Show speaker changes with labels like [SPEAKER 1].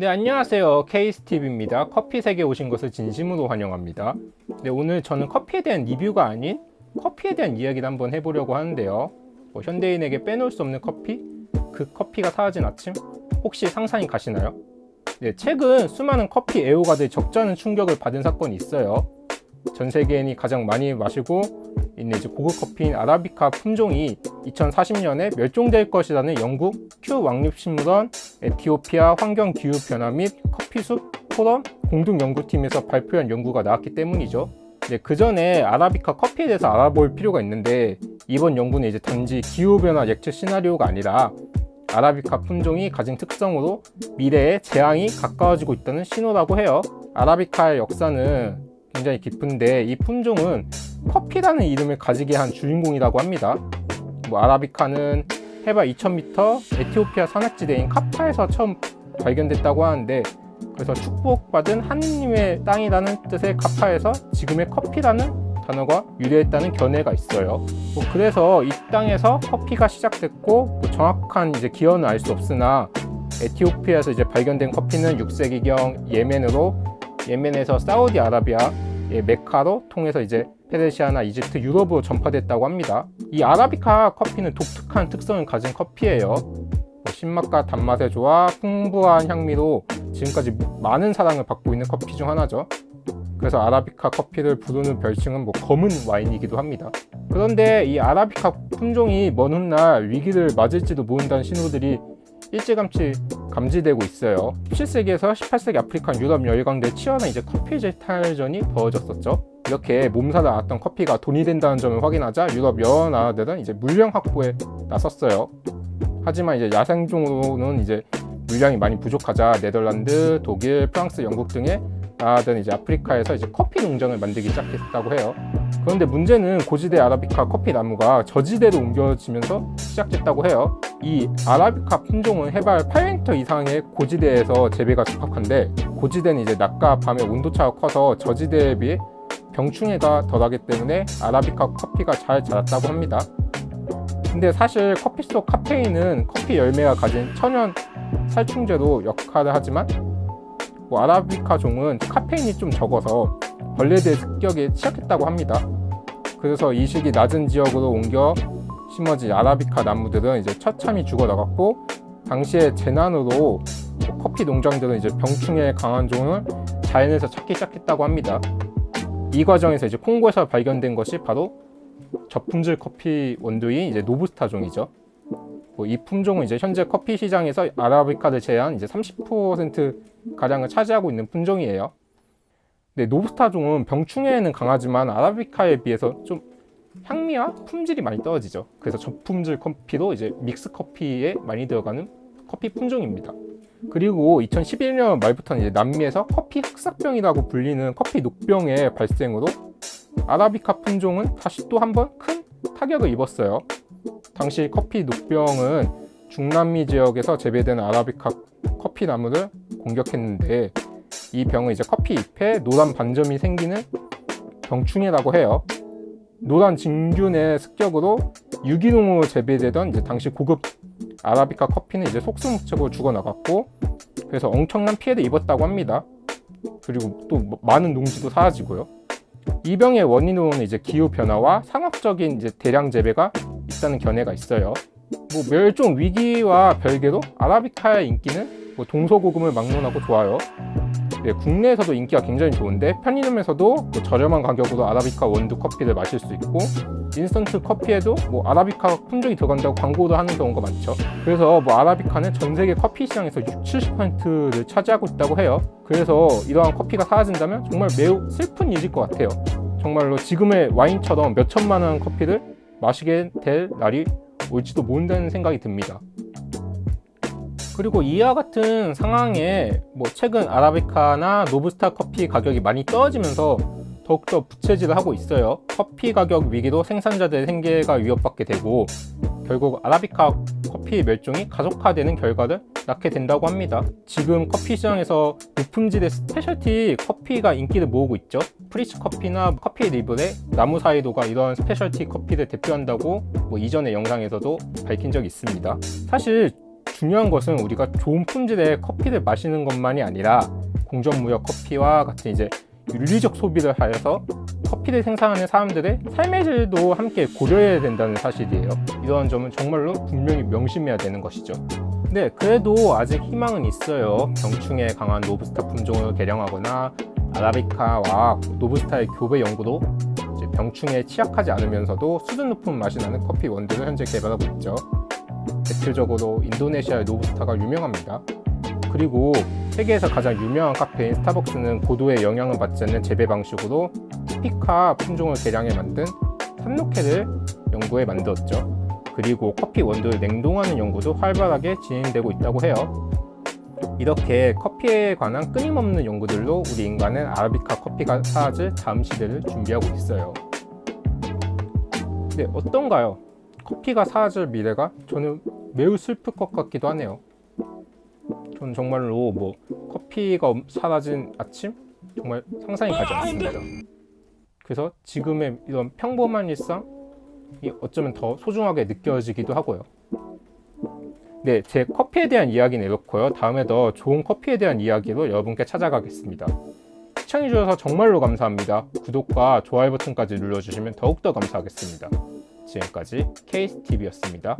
[SPEAKER 1] 네, 안녕하세요. 케이스티브입니다. 커피 세계 오신 것을 진심으로 환영합니다. 네, 오늘 저는 커피에 대한 리뷰가 아닌 커피에 대한 이야기를 한번 해보려고 하는데요. 뭐 현대인에게 빼놓을 수 없는 커피? 그 커피가 사라진 아침? 혹시 상상이 가시나요? 네, 최근 수많은 커피 애호가들이 적잖은 충격을 받은 사건이 있어요. 전 세계인이 가장 많이 마시고 있는 이제 고급 커피인 아라비카 품종이 2040년에 멸종될 것이라는 영국 큐 왕립신문원 에티오피아 환경기후변화 및 커피숲 포럼 공동연구팀에서 발표한 연구가 나왔기 때문이죠. 네, 그 전에 아라비카 커피에 대해서 알아볼 필요가 있는데 이번 연구는 이제 단지 기후변화 예측 시나리오가 아니라 아라비카 품종이 가진 특성으로 미래에 재앙이 가까워지고 있다는 신호라고 해요. 아라비카의 역사는 굉장히 깊은데 이 품종은 커피라는 이름을 가지게 한 주인공이라고 합니다. 뭐 아라비카는 해발 2000m 에티오피아 산악지대인 카파에서 처음 발견됐다고 하는데 그래서 축복받은 하느님의 땅이라는 뜻의 카파에서 지금의 커피라는 단어가 유래했다는 견해가 있어요. 뭐 그래서 이 땅에서 커피가 시작됐고 뭐 정확한 이제 기원은 알 수 없으나 에티오피아에서 이제 발견된 커피는 6세기경 예멘으로 예멘에서 사우디아라비아의 메카로 통해서 이제 페르시아나 이집트, 유럽으로 전파됐다고 합니다. 이 아라비카 커피는 독특한 특성을 가진 커피예요. 뭐 신맛과 단맛의 조화, 풍부한 향미로 지금까지 많은 사랑을 받고 있는 커피 중 하나죠. 그래서 아라비카 커피를 부르는 별칭은 뭐 검은 와인이기도 합니다. 그런데 이 아라비카 품종이 먼 훗날 위기를 맞을지도 모른다는 신호들이 일찌감치 감지되고 있어요. 17세기에서 18세기 아프리카 유럽 열강대 치열한 이제 커피 재탈전이 벌어졌었죠. 이렇게 몸살을 앓았던 커피가 돈이 된다는 점을 확인하자 유럽 여러 나라들은 이제 물량 확보에 나섰어요. 하지만 이제 야생종으로는 이제 물량이 많이 부족하자 네덜란드, 독일, 프랑스, 영국 등의 나라들은 이제 아프리카에서 이제 커피 농장을 만들기 시작했다고 해요. 그런데 문제는 고지대 아라비카 커피 나무가 저지대로 옮겨지면서 시작됐다고 해요. 이 아라비카 품종은 해발 8m 이상의 고지대에서 재배가 적합한데 고지대는 이제 낮과 밤의 온도차가 커서 저지대에 비해 병충해가 덜하기 때문에 아라비카 커피가 잘 자랐다고 합니다. 근데 사실 커피 속 카페인은 커피 열매가 가진 천연 살충제로 역할을 하지만 뭐 아라비카 종은 카페인이 좀 적어서 벌레들의 습격에 취약했다고 합니다. 그래서 이식이 낮은 지역으로 옮겨 심어진 아라비카 나무들은 이제 처참히 죽어 나갔고 당시에 재난으로 뭐 커피 농장들은 이제 병충해에 강한 종을 자연에서 찾기 시작했다고 합니다. 이 과정에서 이제 콩고에서 발견된 것이 바로 저품질 커피 원두인 이제 노부스타 종이죠. 뭐이 품종은 이제 현재 커피 시장에서 아라비카를 제한 이제 30% 가량을 차지하고 있는 품종이에요. 근데 노부스타 종은 병충해에는 강하지만 아라비카에 비해서 좀 향미와 품질이 많이 떨어지죠. 그래서 저품질 커피도 이제 믹스 커피에 많이 들어가는 커피 품종입니다. 그리고 2011년 말부터는 이제 남미에서 커피 흑사병이라고 불리는 커피 녹병의 발생으로 아라비카 품종은 다시 또 한 번 큰 타격을 입었어요. 당시 커피 녹병은 중남미 지역에서 재배되는 아라비카 커피 나무를 공격했는데 이 병은 이제 커피 잎에 노란 반점이 생기는 병충해라고 해요. 노란 진균의 습격으로 유기농으로 재배되던 이제 당시 고급 아라비카 커피는 이제 속수무책으로 죽어나갔고 그래서 엄청난 피해를 입었다고 합니다. 그리고 또 많은 농지도 사라지고요. 이 병의 원인으로는 이제 기후 변화와 상업적인 이제 대량 재배가 있다는 견해가 있어요. 뭐 멸종 위기와 별개로 아라비카의 인기는 뭐 동서고금을 막론하고 좋아요. 네, 국내에서도 인기가 굉장히 좋은데 편의점에서도 뭐 저렴한 가격으로 아라비카 원두 커피를 마실 수 있고 인스턴트 커피에도 뭐 아라비카 품종이 들어간다고 광고를 하는 경우가 많죠. 그래서 뭐 아라비카는 전 세계 커피 시장에서 6, 70%를 차지하고 있다고 해요. 그래서 이러한 커피가 사라진다면 정말 매우 슬픈 일일 것 같아요. 정말로 지금의 와인처럼 몇 천만 원 커피를 마시게 될 날이 올지도 모른다는 생각이 듭니다. 그리고 이와 같은 상황에 뭐 최근 아라비카나 노브스타 커피 가격이 많이 떨어지면서 더욱더 부채질을 하고 있어요. 커피 가격 위기도 생산자들의 생계가 위협받게 되고 결국 아라비카 커피 멸종이 가속화되는 결과를 낳게 된다고 합니다. 지금 커피 시장에서 고품질의 스페셜티 커피가 인기를 모으고 있죠. 프리츠 커피나 커피 리블의 나무 사이도가 이런 스페셜티 커피를 대표한다고 뭐 이전의 영상에서도 밝힌 적이 있습니다. 사실 중요한 것은 우리가 좋은 품질의 커피를 마시는 것만이 아니라 공정무역 커피와 같은 이제 윤리적 소비를 하여서 커피를 생산하는 사람들의 삶의 질도 함께 고려해야 된다는 사실이에요. 이런 점은 정말로 분명히 명심해야 되는 것이죠. 네, 그래도 아직 희망은 있어요. 병충해 강한 로부스타 품종을 개량하거나 아라비카와 로부스타의 교배 이제 병충해에 취약하지 않으면서도 수준 높은 맛이 나는 커피 원두를 현재 개발하고 있죠. 대표적으로 인도네시아의 로부스타가 유명합니다. 그리고 세계에서 가장 유명한 카페인 스타벅스는 고도의 영향을 받지 않는 재배 방식으로 티피카 품종을 개량해 만든 산노케를 연구에 만들었죠. 그리고 커피 원두를 냉동하는 연구도 활발하게 진행되고 있다고 해요. 이렇게 커피에 관한 끊임없는 연구들로 우리 인간은 아라비카 커피가 사라질 다음 시대를 준비하고 있어요. 근데 어떤가요? 커피가 사라질 미래가 저는 매우 슬플 것 같기도 하네요. 전 정말로 뭐 커피가 없- 사라진 아침 정말 상상이 가지 않습니다. 그래서 지금의 이런 평범한 일상이 어쩌면 더 소중하게 느껴지기도 하고요. 네, 제 커피에 대한 이야기는 이렇고요. 다음에 더 좋은 커피에 대한 이야기로 여러분께 찾아가겠습니다. 시청해주셔서 정말로 감사합니다. 구독과 좋아요 버튼까지 눌러주시면 더욱더 감사하겠습니다. 지금까지 케이스TV였습니다.